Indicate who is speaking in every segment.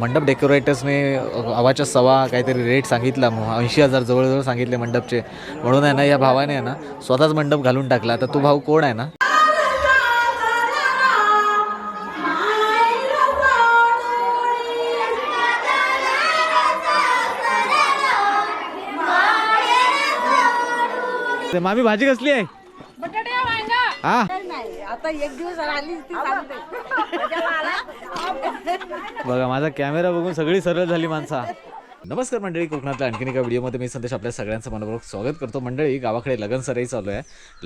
Speaker 1: मंडप डेकोरेटर्सने आवाच्या सवा काहीतरी रेट सांगितला ऐंशी हजार जवळजवळ सांगितले मंडपचे. म्हणून आहे ना या भावाने आहे ना स्वतःच मंडप घालून टाकला. तर तो भाऊ कोण आहे ना? ते मामी भाजी कसली आहे? हा
Speaker 2: नाही आता एक दिवस आलीच ती सांगते
Speaker 1: बघा माझा कॅमेरा बघून सगळी सरळ झाली माणसा. नमस्कार मंडळी कोकणातल्या आणखीन एका व्हिडिओमध्ये मी संदेश आपल्या सगळ्यांचं मनपूर्वक स्वागत करतो. मंडळी गावाकडे लग्न सराई चालू आहे.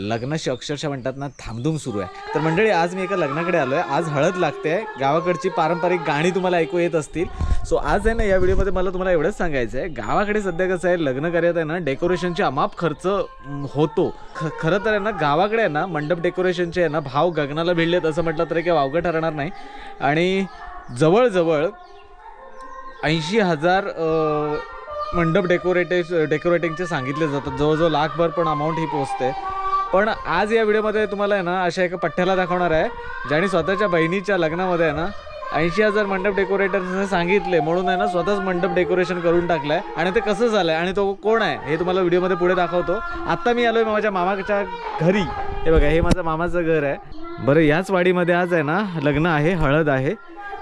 Speaker 1: लग्नाशी अक्षरशः म्हणतात ना थांबधूम सुरू आहे. तर मंडळी आज मी एका लग्नाकडे आलो आहे आज हळद लागते. गावाकडची पारंपरिक गाणी तुम्हाला ऐकू येत असतील. सो आज आहे ना या व्हिडिओमध्ये मला तुम्हाला एवढंच सांगायचं आहे गावाकडे सध्या कसं आहे लग्न कार्यात आहे ना डेकोरेशनचे अमाप खर्च होतो. ख खरं तर आहे ना गावाकडे आहे ना मंडप डेकोरेशनचे आहे ना भाव गगनाला भिडलेत असं म्हटलं तरी काही वावगं ठरणार नाही. आणि जवळजवळ ऐंशी हजार मंडप डेकोरेटेज डेकोरेटिंगचे सांगितले जातात. जवळजवळ लाखभर पण अमाऊंट ही पोचते पण आज या व्हिडिओमध्ये तुम्हाला आहे ना अशा एका पठ्ठ्याला दाखवणार आहे ज्याने स्वतःच्या बहिणीच्या लग्नामध्ये आहे ना ऐंशी हजार मंडप डेकोरेटर्सने सांगितले. म्हणून आहे ना स्वतःच मंडप डेकोरेशन करून टाकलं आहे आणि ते कसं झालं आहे आणि तो कोण आहे? हे तुम्हाला व्हिडिओमध्ये पुढे दाखवतो. आत्ता मी आलो आहे माझ्या मामाच्या घरी. हे बघा हे माझं मामाचं घर आहे. बरं याच वाडीमध्ये आज आहे ना लग्न आहे हळद आहे.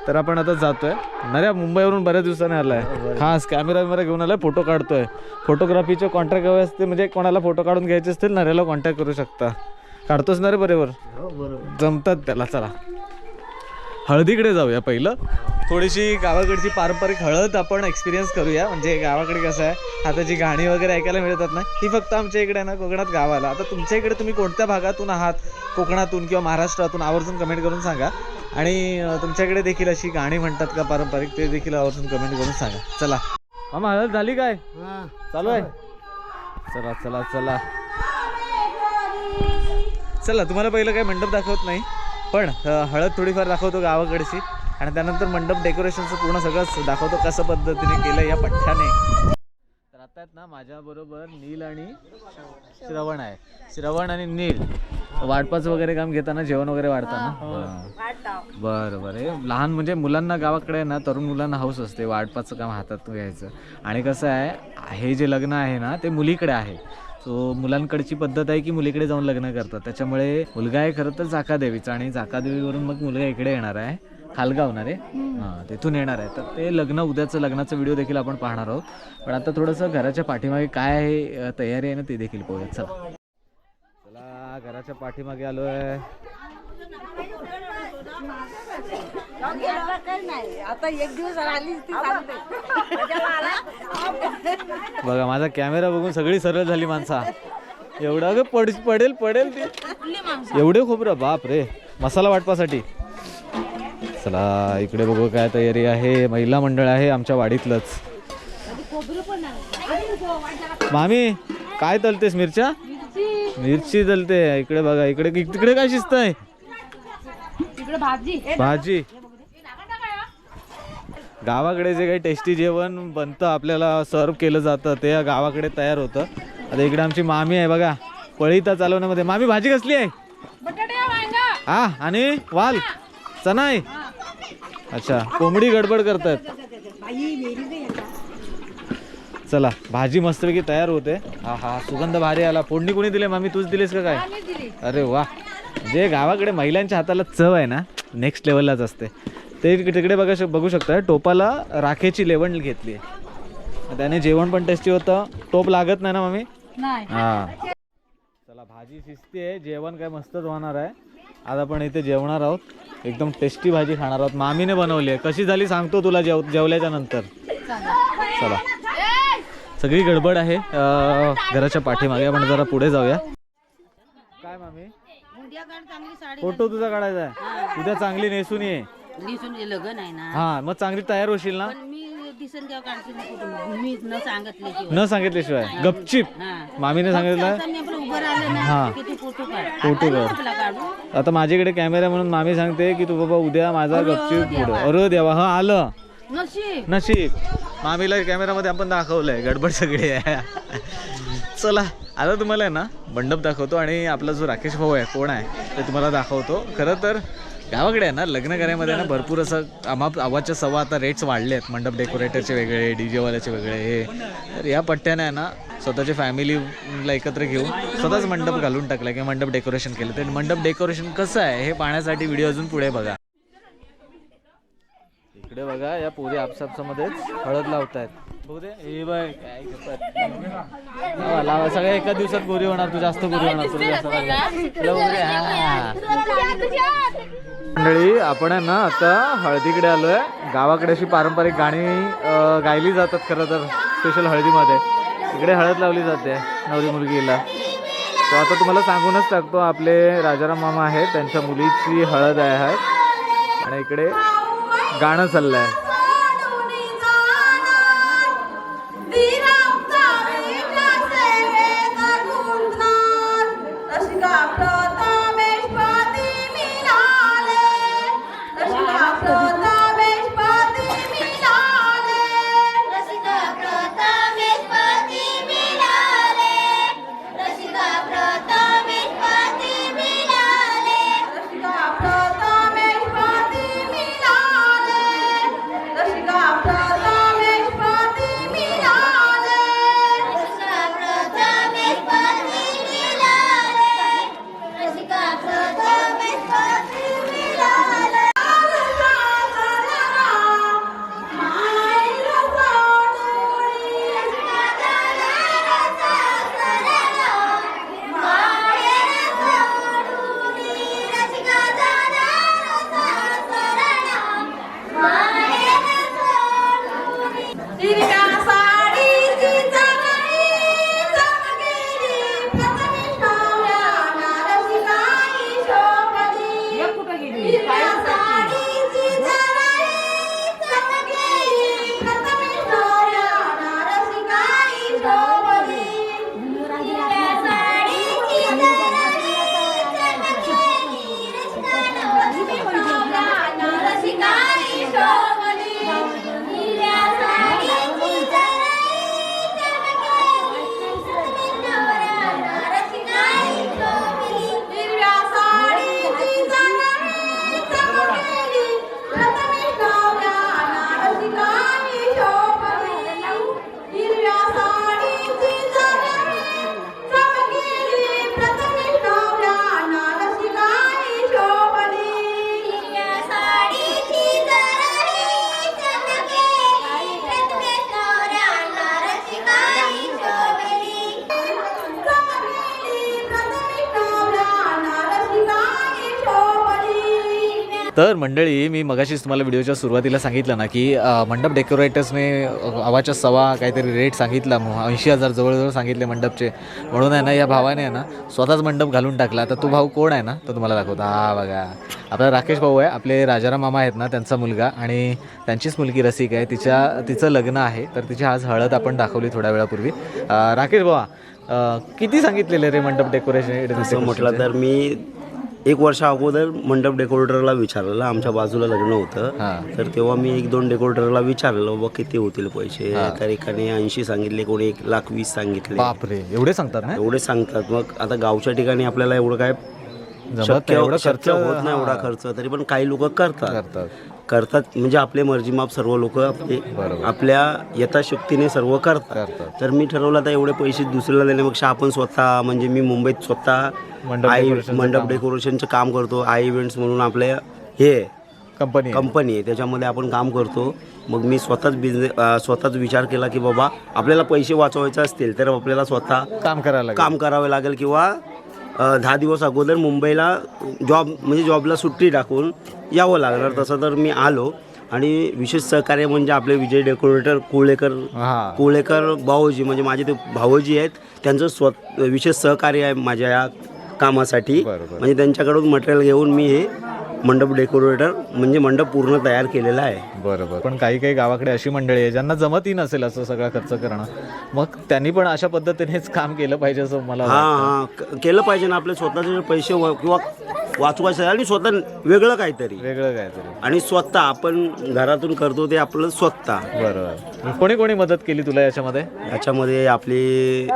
Speaker 1: तर आपण आता जातोय. नऱ्या मुंबईवरून बऱ्याच दिवसाने आलाय. खास कॅमेरा बिमेरा घेऊन आलाय फोटो काढतोय. फोटोग्राफीचे कॉन्टॅक्ट हवे असते म्हणजे कोणाला फोटो काढून घ्यायचे असतील नऱ्याला कॉन्टॅक्ट करू शकता. काढतोच ना रे बरोबर? जमतात त्याला चला. हळदीकडे जाऊया पहिलं. थोडीशी गावाकडची पारंपरिक हळद आपण एक्सपिरियन्स करूया. म्हणजे गावाकडे कसं आहे आता जी गाणी वगैरे ऐकायला मिळतात ना ही फक्त आमच्या इकडे ना कोकणात गावाला. आता तुमच्या इकडे तुम्ही कोणत्या भागातून आहात? कोकणातून किंवा महाराष्ट्रातून? आवर्जून कमेंट करून सांगा. आणि तुमच्याकडे देखील अशी गाणी म्हणतात का पारंपरिक? ते देखील आवर्जून कमेंट करून सांगा. चला. मामा हळद झाली काय? चालू आहे? चला चला चला. चला तुम्हाला पहिलं काही मंडप दाखवत नाही पण हळद थोडीफार दाखवतो गावाकडची. आणि त्यानंतर मंडप डेकोरेशनचं पूर्ण सगळंच दाखवतो कसं पद्धतीने केलं या पठ्ठ्याने. तर आता आहेत ना माझ्याबरोबर नील आणि श्रवण आहे. श्रवण आणि नील. वाटपाचं वगैरे काम घेताना जेवण वगैरे वाढताना हां. बरं. बरं हे लहान म्हणजे मुलांना गावाकडे ना तरुण मुलांना हौस असते वाटपाचं काम हातात घ्यायचं. आणि कसं आहे हे जे लग्न आहे ना ते मुलीकडे आहे. सो मुलांकडची पद्धत आहे की मुलीकडे जाऊन लग्न करतात. त्याच्यामुळे मुलगा आहे खरं तर चाकादेवीचा आणि चाकादेवीवरून मग मुलगा इकडे येणार आहे. खालगावणार आहे हां तिथून येणार आहे. तर ते लग्न उद्याचं लग्नाचं व्हिडिओ देखील आपण पाहणार आहोत. पण आता थोडंसं घराच्या पाठीमागे काय आहे तयारी आहे ना ते देखील पाहूया चला. चला घराच्या पाठीमागे आलो आहे
Speaker 2: नाही आता एक दिवस आलीच ती सांगते.
Speaker 1: बघा माझा कॅमेरा बघून सगळी सरळ झाली माणसा. एवढा पड पडेल पडेल ती. एवढे खोबरं बाप रे. मसाला वाटपासाठी. चला इकडे बघू काय तयारी आहे. महिला मंडळ आहे आमच्या वाडीतलंच. मामी काय तलतेस मिरच्या? मिरची तलते. इकडे बघा इकडे तिकडे काय शिस्त आहे
Speaker 2: भाजी.
Speaker 1: भाजी गावाकडे जे काही टेस्टी जेवण बनतं आपल्याला सर्व केलं जातं ते गावाकडे तयार होतं. आता इकडे आमची मामी आहे बघा पळीता चालवण्यामध्ये. मामी भाजी कसली आहे? हा आणि वाल. चणा आहे. अच्छा कोंबडी गडबड करतात. चला भाजी मस्तपैकी तयार होते. हा हा सुगंध भारी आला. फोडणी कोणी दिली? मामी तूच दिलीस का काय? अरे वा. जे गावाकडे महिलांच्या हाताला चव आहे ना नेक्स्ट लेवललाच असते. ते तिकडे बघा शक- बघू शकता टोपाला राखेची लेवण घेतली त्याने जेवण पण टेस्टी होतं. टोप लागत नाही ना मामी? हा. चला भाजी शिजते आहे जेवण काय मस्तच होणार आहे. आज आपण इथे जेवणार आहोत. एकदम टेस्टी भाजी खाणार आहोत. मामीने बनवली आहे. कशी झाली सांगतो तुला जेव जेवल्याच्या नंतर. चला. सगळी गडबड आहे. घराच्या पाठीमागे. आपण जरा पुढे जाऊया. काय मामी? फोटो तुझा काढायचा आहे. उद्या चांगली नेसून ये.
Speaker 2: लग्न आहे ना.
Speaker 1: हा मग चांगली तयार होशील ना?
Speaker 2: ना
Speaker 1: सांगितल्याशिवाय. गपचिप. मामीने सांगितलं. हा.
Speaker 2: फोटो काढ.
Speaker 1: आता माझ्याकडे कॅमेरा म्हणून मामी सांगते की तू बाबा उद्या माझा गपचिप पुढे. अरे देवा हा आलं.
Speaker 2: नशीब.
Speaker 1: नशीब. मामीला कॅमेरामध्ये आपण दाखवलंय गडबड सगळी आहे. चला आता तुम्हाला आहे ना मंडप दाखवतो आणि आपला जो राकेश भाऊ आहे कोण आहे ते तुम्हाला दाखवतो. खरं तर गावाकडे आहे ना लग्न कार्यामध्ये ना भरपूर असं आम्हा आवाजच्या सव्वा आता रेट्स वाढले आहेत मंडप डेकोरेटरचे वेगळे डी जेवाल्याचे वेगळे हे. तर या पट्ट्याने आहे ना स्वतःच्या फॅमिलीला एकत्र घेऊन स्वतःच मंडप घालून टाकला किंवा मंडप डेकोरेशन केलं. ते मंडप डेकोरेशन कसं आहे हे पाहण्यासाठी व्हिडिओ अजून पुढे बघा. इकडे बघा या पोरी आपसापसामध्येच हळद लावतायत. बघू दे हे बघ काय करतात. लावा, लावा सगळ्या एका दिवसात गोरी होणार तू जास्त गोरी होणार तुला जास्त लागेल. तुला बघू दे, हा. मंडळी आपण आहे ना आता हळदीकडे आलोय. गावाकडे अशी पारंपरिक गाणी गायली जातात खरं तर स्पेशल हळदीमध्ये. इकडे हळद लावली जाते नवरी मुलगीला. तर आता तुम्हाला सांगूनच टाकतो आपले राजाराम मामा आहेत त्यांच्या मुलीची हळद आहे आणि इकडे गाणं चाललं आहे तर मंडळी मी मगाशीच तुम्हाला व्हिडिओच्या सुरुवातीला सांगितलं ना की मंडप डेकोरेटर्सने आवाच्या सवा काहीतरी रेट सांगितला ऐंशी हजार जवळजवळ सांगितले मंडपचे. म्हणून आहे ना या भावाने आहे ना स्वतःच मंडप घालून टाकला. तर तो भाऊ कोण आहे ना तो तुम्हाला दाखवतो. हा बघा. आपला राकेश भाऊ आहे. आपले राजाराम मामा आहेत ना त्यांचा मुलगा आणि त्यांचीच मुलगी रसिक आहे. तिच्या तिचं लग्न आहे. तर तिची आज हळद आपण दाखवली थोड्या वेळापूर्वी. राकेश भावा अं, किती सांगितलेले रे मंडप डेकोरेशन
Speaker 3: म्हटलं तर मी एक वर्ष अगोदर मंडप डेकोरेटरला विचारलेलं आमच्या बाजूला लग्न होतं. तर तेव्हा मी एक दोन डेकोरेटरला विचारलं बाबा किती होतील पैसे? तर एकाने ऐंशी सांगितले कोणी एक लाख वीस सांगितले.
Speaker 1: बापरे एवढे सांगतात ना?
Speaker 3: एवढे सांगतात. मग आता गावच्या ठिकाणी आपल्याला एवढं काय
Speaker 1: जमत
Speaker 3: शक्य
Speaker 1: नाही एवढं खर्च
Speaker 3: शक्य होत नाही एवढा खर्च. तरी पण काही लोक करतात.
Speaker 1: करतात.
Speaker 3: म्हणजे आपले मर्जीमाप सर्व लोक आपले आपल्या यथाशक्तीने सर्व करतात. तर मी ठरवलं आता एवढे पैसे दुसऱ्याला देण्यापेक्षा आपण स्वतः म्हणजे मी मुंबईत स्वतः
Speaker 1: मंडप
Speaker 3: आई
Speaker 1: डेकोरेशनचं
Speaker 3: मंडप
Speaker 1: काम.
Speaker 3: डेकोरेशनचं काम करतो. आय इव्हेंट्स म्हणून आपले हे
Speaker 1: कंपनी
Speaker 3: कंपनी आहे. त्याच्यामध्ये आपण काम करतो. मग मी स्वतःच बिझनेस स्वतःच विचार केला की बाबा आपल्याला पैसे वाचवायचे असतील तर आपल्याला स्वतः
Speaker 1: काम करायला लागेल.
Speaker 3: काम करावे लागेल किंवा दहा दिवस अगोदर मुंबईला जॉब म्हणजे जॉबला सुट्टी टाकून यावं लागणार. तसं तर मी आलो. आणि विशेष सहकार्य म्हणजे आपले विजय डेकोरेटर कुळेकर कुळेकर भाऊजी म्हणजे माझे ते भाऊजी आहेत. त्यांचं स्व विशेष सहकार्य आहे माझ्या या कामासाठी. म्हणजे त्यांच्याकडून मटेरियल घेऊन मी हे मंडप डेकोरेटर म्हणजे मंडप पूर्ण तयार केलेला आहे.
Speaker 1: बरोबर. पण काही काही गावाकडे अशी मंडळी आहे ज्यांना जमतही नसेल असं सगळा खर्च करणं. मग त्यांनी पण अशा पद्धतीनेच काम केलं पाहिजे असं मला
Speaker 3: हा
Speaker 1: वाटतं.
Speaker 3: हा. क- केलं पाहिजे ना आपले स्वतःचे पैसे वा- किंवा वाचवायचं आणि स्वतः वेगळं काहीतरी.
Speaker 1: वेगळं काहीतरी.
Speaker 3: आणि स्वतः आपण घरातून करतो ते आपलं स्वतः.
Speaker 1: बरोबर. कोणी कोणी मदत केली तुला याच्यामध्ये?
Speaker 3: याच्यामध्ये आपले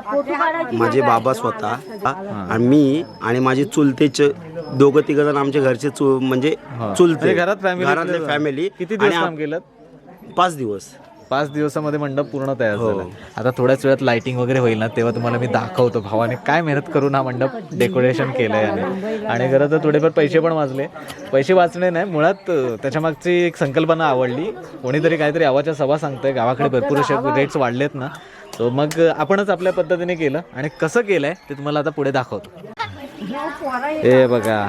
Speaker 3: माझे बाबा स्वतः आणि मी आणि माझे चुलतेचे दोघं तिघ जण आमच्या घरचे चु म्हणजे. चुलते.
Speaker 1: घरात family
Speaker 3: घरातले. फॅमिली
Speaker 1: किती दिवस काम केलं?
Speaker 3: पाच दिवस.
Speaker 1: पाच दिवसामध्ये मंडप पूर्ण तयार
Speaker 3: हो.
Speaker 1: झाला. आता थोड्याच वेळात लाइटिंग वगैरे होईल ना तेव्हा तुम्हाला मी दाखवतो भावाने काय मेहनत करून हा मंडप डेकोरेशन केलंय याने. आणि खरं तर थोडेफार पैसे पण वाचले. पैसे वाचणे नाही मुळात अं, त्याच्या मागची एक संकल्पना आवडली. कोणीतरी काहीतरी आवाच्या सभा सांगतंय गावाकडे भरपूर असे रेट्स वाढलेत ना. तो मग आपणच आपल्या पद्धतीने केलं. आणि कसं केलंय ते तुम्हाला आता पुढे दाखवतो. हे बघा.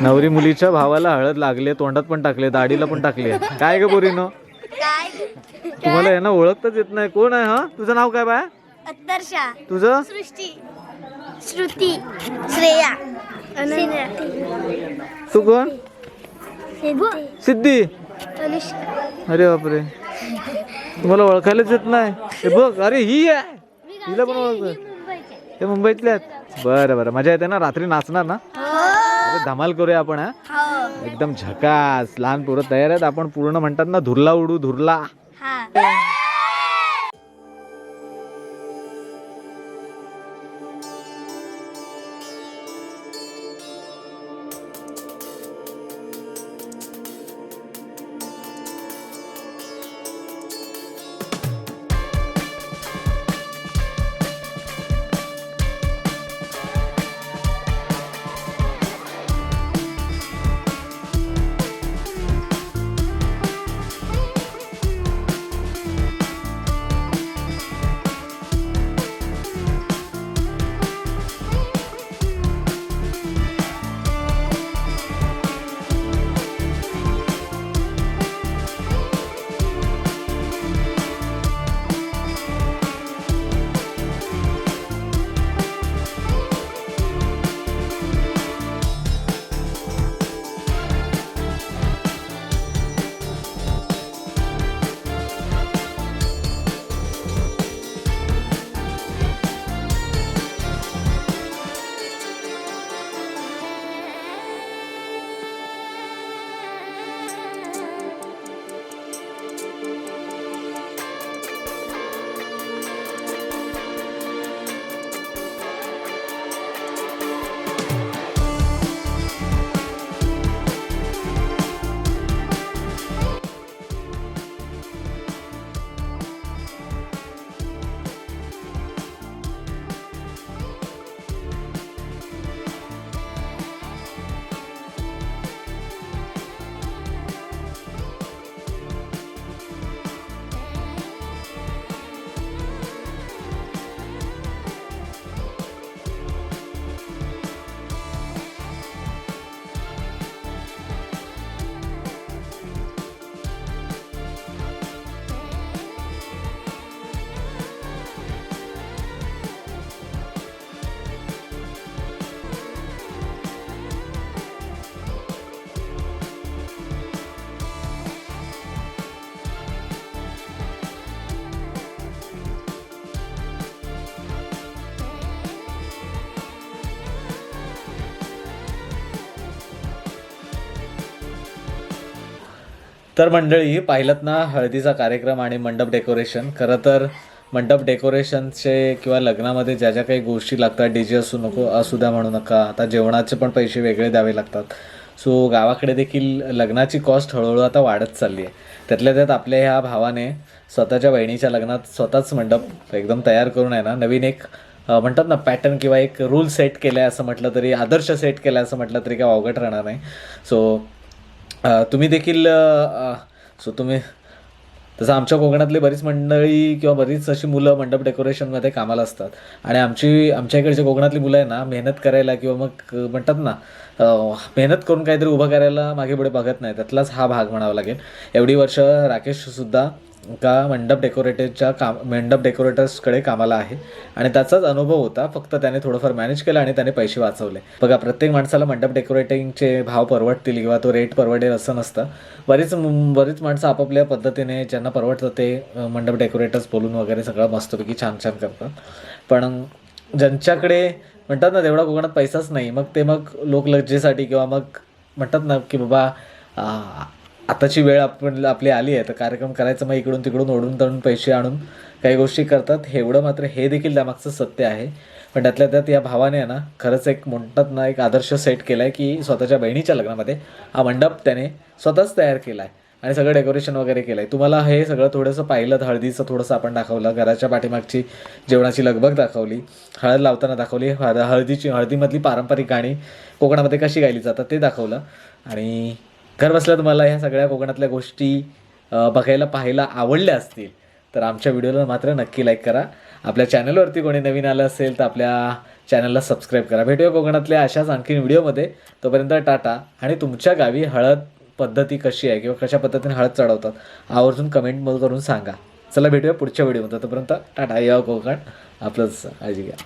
Speaker 1: नवरी मुलीच्या भावाला हळद लागले तोंडात पण टाकले दाढीला पण टाकले काय ग बोरीनो तुम्हाला यांना ओळखताच येत नाही. कोण आहे हा? तुझं नाव काय बाय?
Speaker 2: अत्तरशा.
Speaker 1: तुझं?
Speaker 2: सृष्टी. श्रुती. श्रेया.
Speaker 1: तू कोण? सिद्धी. अरे बापरे. तुम्हाला ओळखायलाच येत नाही. हे बघ अरे ही आहे. हिला पण ओळख हे मुंबईतले आहेत. बरं बरं. मजा येते ना? रात्री नाचणार ना? अरे धमाल करूया आपण हा. एकदम झकास. लहान पोरं तयार आहेत. आपण पूर्ण म्हणतात ना धुरला उडू धुरला.
Speaker 2: हा.
Speaker 1: तर मंडळी पाहिलं ना हळदीचा कार्यक्रम आणि मंडप डेकोरेशन. खरं तर मंडप डेकोरेशनचे किंवा लग्नामध्ये ज्या ज्या काही गोष्टी लागतात डी जे असू नको असू द्या म्हणू नका आता जेवणाचे पण पैसे वेगळे द्यावे लागतात. सो गावाकडे देखील लग्नाची कॉस्ट हळूहळू आता वाढत चालली आहे त्यातल्या त्यात आपल्या ह्या भावाने स्वतःच्या बहिणीच्या लग्नात स्वतःच मंडप एकदम तयार करून आहे ना नवीन एक म्हणतात ना पॅटर्न किंवा एक रूल सेट केला आहे असं म्हटलं तरी आदर्श सेट केला आहे असं म्हटलं तरी काय अवघड राहणार नाही. सो तुम्ही देखील सो तुम्ही तसं आमच्या कोकणातले बरीच मंडळी किंवा बरीच अशी मुलं मंडप डेकोरेशनमध्ये कामाला असतात. आणि आमची आमच्या इकडची कोकणातली मुलं आहे ना मेहनत करायला किंवा मग म्हणतात ना मेहनत करून काहीतरी उभं करायला मागे पुढे बघत नाही. त्यातलाच हा भाग म्हणावा लागेल. एवढी वर्ष राकेशसुद्धा का मंडप डेकोरेटरच्या काम मंडप डेकोरेटर्सकडे कामाला आहे. आणि त्याचाच अनुभव होता. फक्त त्याने थोडंफार मॅनेज केलं आणि त्याने पैसे वाचवले. बघा प्रत्येक माणसाला मंडप डेकोरेटिंगचे भाव परवडतील किंवा तो रेट परवडेल असं नसतं. बरीच बरीच माणसं आपापल्या पद्धतीने ज्यांना परवडतं ते मंडप डेकोरेटर्स बोलून वगैरे सगळं मस्तपैकी छान छान करतात. पण ज्यांच्याकडे म्हणतात ना तेवढा कोकणात पैसाच नाही. मग ते मग लोकलज्जेसाठी किंवा मग म्हणतात ना की बाबा आताची वेळ आपण आपली आली आहे तर कार्यक्रम करायचं मग इकडून तिकडून ओढून तळून पैसे आणून काही गोष्टी करतात. हे एवढं मात्र हे देखील त्यामागचं सत्य आहे. पण त्यातल्या त्यात या भावाने आहे ना खरंच एक म्हणतात ना एक आदर्श सेट केला आहे की स्वतःच्या बहिणीच्या लग्नामध्ये हा मंडप त्याने स्वतःच तयार केला आहे आणि सगळं डेकोरेशन वगैरे केलं आहे तुम्हाला हे सगळं थोडंसं पाहिलं तर हळदीचं थोडंसं आपण दाखवलं घराच्या पाठीमागची जेवणाची लगबग दाखवली हळद लावताना दाखवली हळदीची हळदीमधली पारंपरिक गाणी कोकणामध्ये कशी गायली जातात ते दाखवलं. आणि घर बसल्या तुम्हाला ह्या सगळ्या कोकणातल्या गोष्टी बघायला पाहायला आवडल्या असतील. तर आमच्या व्हिडिओला मात्र नक्की लाईक करा. आपल्या चॅनलवरती कोणी नवीन आलं असेल तर आपल्या चॅनलला सबस्क्राईब करा. भेटूया कोकणातल्या अशाच आणखीन व्हिडिओमध्ये. तोपर्यंत टाटा. आणि तुमच्या गावी हळद पद्धती कशी आहे किंवा कशा पद्धतीने हळद चढवतात आवर्जून कमेंट करून सांगा. चला भेटूया पुढच्या व्हिडिओमध्ये. तोपर्यंत टाटा. या कोकण. आपलंच काळजी घ्या.